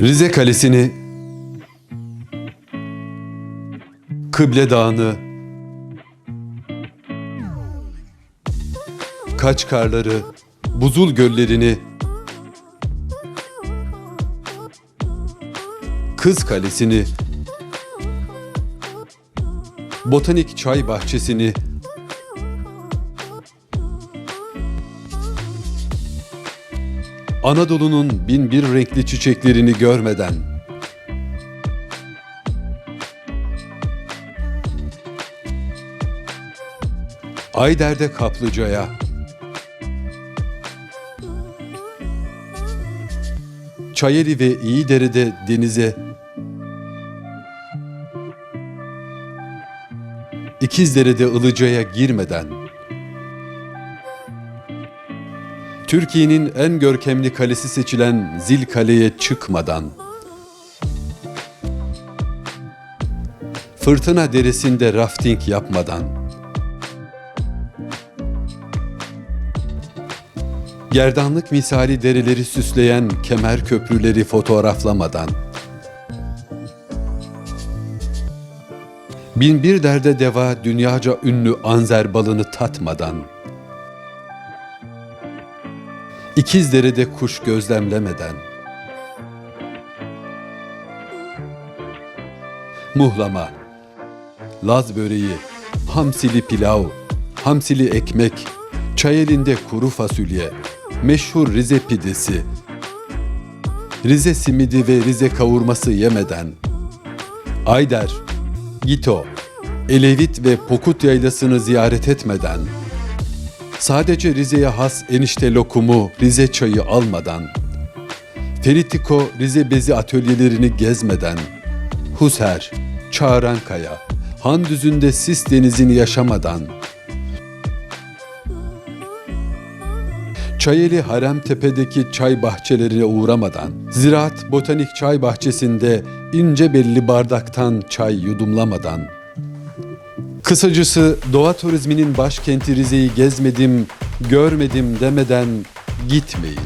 Rize Kalesi'ni, Kıble Dağı'nı, Kaçkarları, Buzul Göllerini, Kız Kalesi'ni, Botanik Çay Bahçesi'ni, Anadolu'nun bin bir renkli çiçeklerini görmeden, Ayder'de kaplıcaya, Çayeli ve İyidere'de denize, İkizdere'de Ilıca'ya girmeden, Türkiye'nin en görkemli kalesi seçilen Zilkale'ye çıkmadan, Fırtına Deresi'nde rafting yapmadan, gerdanlık misali dereleri süsleyen kemer köprüleri fotoğraflamadan, binbir derde deva dünyaca ünlü anzer balını tatmadan, İkizdere'de kuş gözlemlemeden, muhlama, Laz böreği, hamsili pilav, hamsili ekmek, çay elinde kuru fasulye, meşhur Rize pidesi, Rize simidi ve Rize kavurması yemeden, Ayder, Gito, Elevit ve Pokut yaylasını ziyaret etmeden, sadece Rize'ye has enişte lokumu, Rize çayı almadan, Feritiko Rize bezi atölyelerini gezmeden, Husher, Çağrankaya, Handüzü'nde Sis denizini yaşamadan, Çayeli Haremtepe'deki çay bahçelerine uğramadan, Ziraat Botanik Çay Bahçesi'nde ince belli bardaktan çay yudumlamadan, Kısacası doğa turizminin başkenti Rize'yi gezmedim, görmedim demeden gitmeyin.